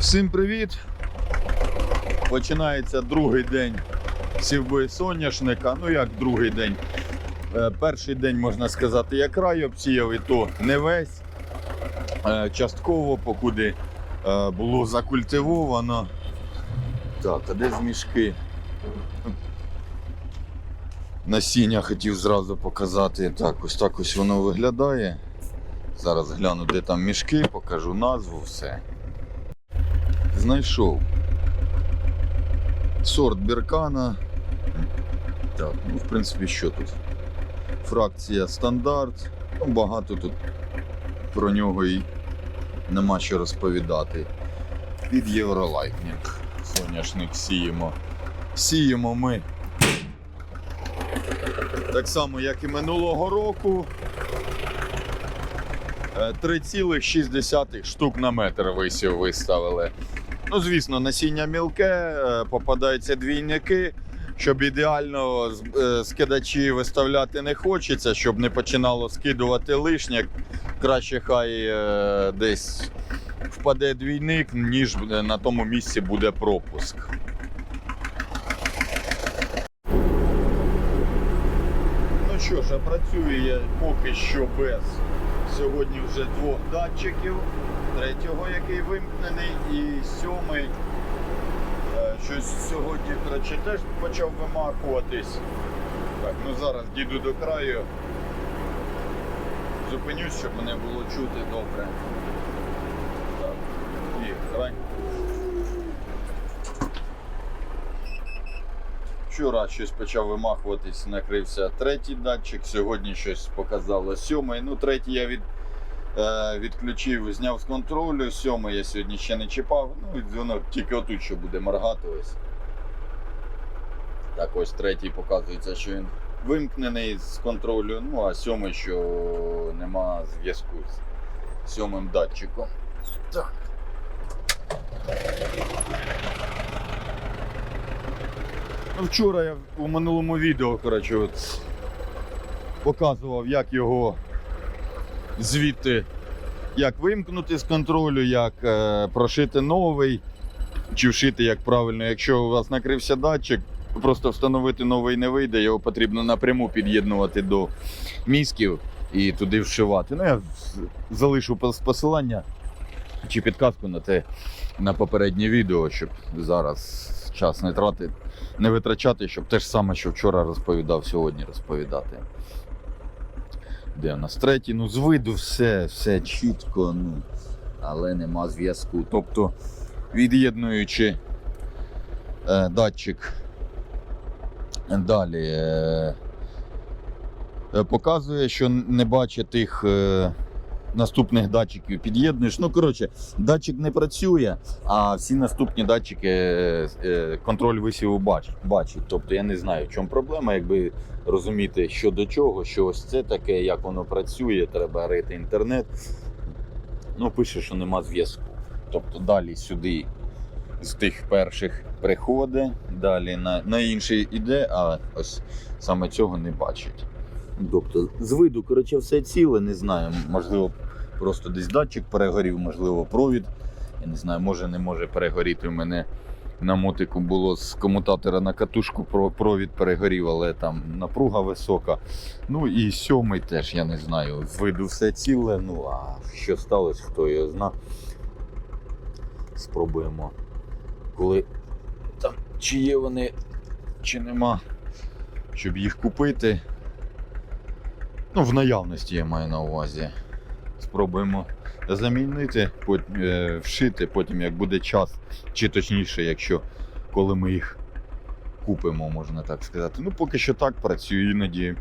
Всім привіт! Починається другий день сівби соняшника. Ну як другий день? Е, Перший день, можна сказати, я край обсіяв, і то не весь. Е, Частково, покуди е, було закультивовано. Так, а де з мішки? Насіння хотів зразу показати. Так, ось так ось воно виглядає. Зараз гляну, де там мішки, покажу назву, все. Знайшов. Сорт Біркана. Так, ну, в принципі, що тут? Фракція стандарт. Ну, багато тут про нього і нема що розповідати. Від Євролайтнінг. Соняшник сіємо. Сіємо ми. Так само, як і минулого року. Е, 3,6 штук на метр висів виставили. Ну, звісно, насіння мілке, е, попадаються двійники. Щоб ідеально е, скидачі виставляти не хочеться, щоб не починало скидувати лишнє. Краще хай е, десь впаде двійник, ніж на тому місці буде пропуск. Ну що ж, а працюю я поки що без сьогодні вже двох датчиків. Третього, який вимкнений, і сьомий. е, Щось сьогодні, коротше, теж почав вимахуватись. Так, ну зараз дійду до краю. Зупинюсь, щоб мене було чути добре. Так, і грань. Вчора щось почав вимахуватись, накрився третій датчик, сьогодні щось показало сьомий. Ну, третій я від, відключив, зняв з контролю, сьомий я сьогодні ще не чіпав. Ну, і воно тільки отут що буде моргати ось. Так, ось третій показується, що він вимкнений з контролю, ну а сьомий, що нема зв'язку з сьомим датчиком. Так. Ну, вчора я у минулому відео коротше, от, показував, як його звідти як вимкнути з контролю, як е, прошити новий, чи вшити як правильно. Якщо у вас накрився датчик, просто встановити новий не вийде, його потрібно напряму під'єднувати до місків і туди вшивати. Ну, я залишу посилання чи підказку на те на попереднє відео, щоб зараз час не тратити, не витрачати, щоб те ж саме, що вчора розповідав, сьогодні розповідати. Де у нас третій? Ну, з виду все, все чітко, ну, але нема зв'язку. Тобто, від'єднуючи е, датчик далі е, е, показує, що не бачить тих е, наступних датчиків, під'єднуєш. Ну, коротше, датчик не працює, а всі наступні датчики е, е, контроль висіву бачить. Тобто я не знаю, в чому проблема, якби розуміти, що до чого, що ось це таке, як воно працює, треба рити інтернет. Ну, пише, що нема зв'язку. Тобто далі сюди з тих перших приходить, далі на, на інший іде, а ось саме цього не бачить. Тобто, з виду, коротше, все ціле, не знаю. Можливо, просто десь датчик перегорів, можливо, провід. Я не знаю, може не може перегоріти. У мене на мотику було з комутатора на катушку провід перегорів, але там напруга висока. Ну і сьомий теж, я не знаю. З виду все ціле. Ну а що сталося, хто його зна. Спробуємо. Коли там чи є вони, чи нема, щоб їх купити. Ну, в наявності я маю на увазі. Спробуємо замінити, е, вшити, потім як буде час, чи точніше, якщо коли ми їх купимо, можна так сказати. Ну, поки що так працюю, іноді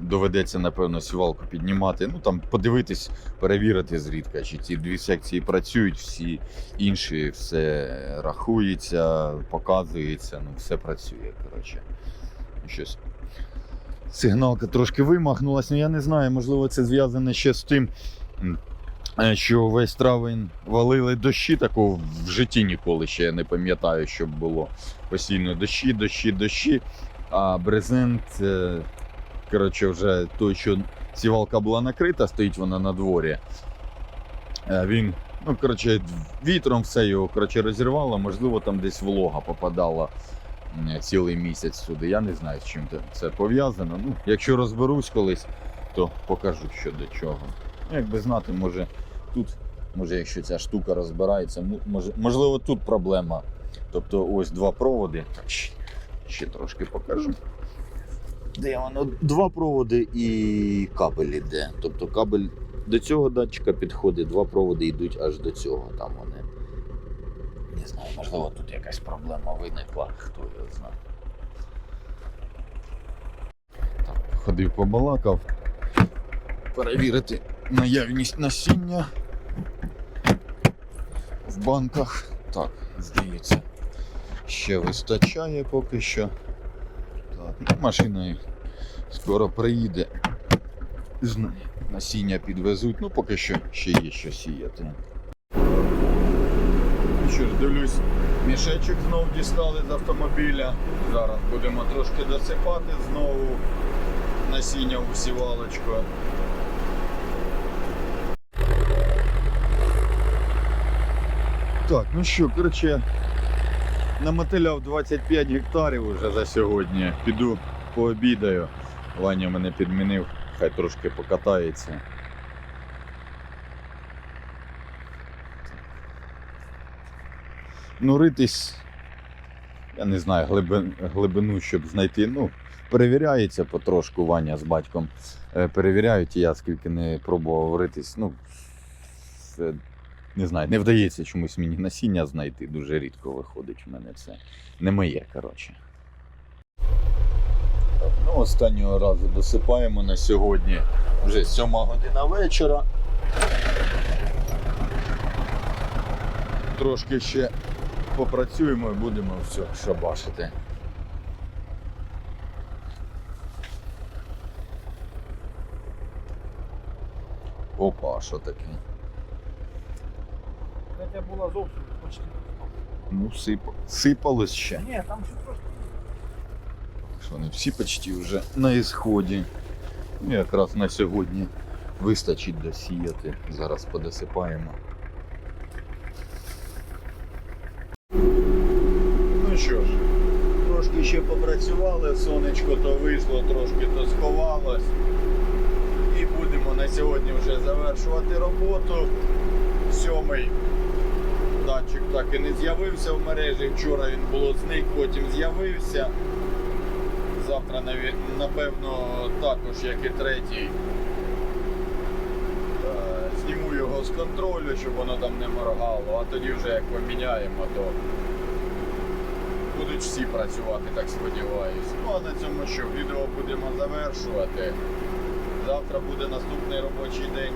доведеться, напевно, сівалку піднімати. Ну там подивитись, перевірити зрідка, чи ці дві секції працюють, всі інші все рахується, показується, ну все працює. Коротше. Щось сигналка трошки вимахнулася. Ну, я не знаю, можливо, це зв'язане ще з тим, е, що весь травень валили дощі, такого в житті ніколи ще я не пам'ятаю, щоб було постійно дощі, дощі, дощі. А брезент, е, коротше, вже той, що сівалка була накрита, стоїть вона на дворі. е, Він Ну, коротше, вітром все його коротше, розірвало, можливо, там десь волога попадала цілий місяць сюди. Я не знаю, з чим це- пов'язано. Ну, якщо розберусь колись, то покажу, що до чого. Ну, Якби знати, може тут, може, якщо ця штука розбирається, може, можливо, тут проблема. Тобто ось два проводи. Ще, трошки покажу. Де воно? Два проводи і кабель іде. Тобто кабель до цього датчика підходить, два проводи йдуть аж до цього. Там вони. Не знаю, можливо, тут якась проблема виникла, хто його знає. Так, ходив побалакав. Перевірити наявність насіння в банках. Так, здається, ще вистачає поки що. Так, машина скоро приїде. Насіння підвезуть, ну поки що ще є що сіяти. Ж, дивлюсь, мішечок знов дістали з автомобіля. Зараз будемо трошки досипати знову насіння у сівалочку. Так, ну що, коротше, намотиляв 25 гектарів уже за сьогодні. Піду пообідаю. Ваня мене підмінив, хай трошки покатається. Ну, ритись, я не знаю, глибин, глибину, щоб знайти. Ну, перевіряється потрошку Ваня з батьком. Е, Перевіряють, я скільки не пробував ритись. Ну, не знаю, не вдається чомусь мені насіння знайти. Дуже рідко виходить в мене це. Не моє, коротше. Ну, останнього разу досипаємо на сьогодні. Вже сьома година вечора. Трошки ще попрацюємо і будемо все шабашити. Опа, а що таке? Хотя була зовсім почти. Ну, сипа... сипалось ще. Ні, там ще трошки. Що вони всі почти вже на ісході. Ну, якраз на сьогодні вистачить досіяти. Зараз подосипаємо. Що трошки ще попрацювали, сонечко то вийшло, трошки то сховалось. І будемо на сьогодні вже завершувати роботу. Сьомий датчик так і не з'явився в мережі. Вчора він було зник, потім з'явився. Завтра, напевно, також, як і третій. Е, Зніму його з контролю, щоб воно там не моргало, а тоді вже як поміняємо, то будуть всі працювати, так сподіваюся. Ну а на цьому що, відео будемо завершувати. Завтра буде наступний робочий день.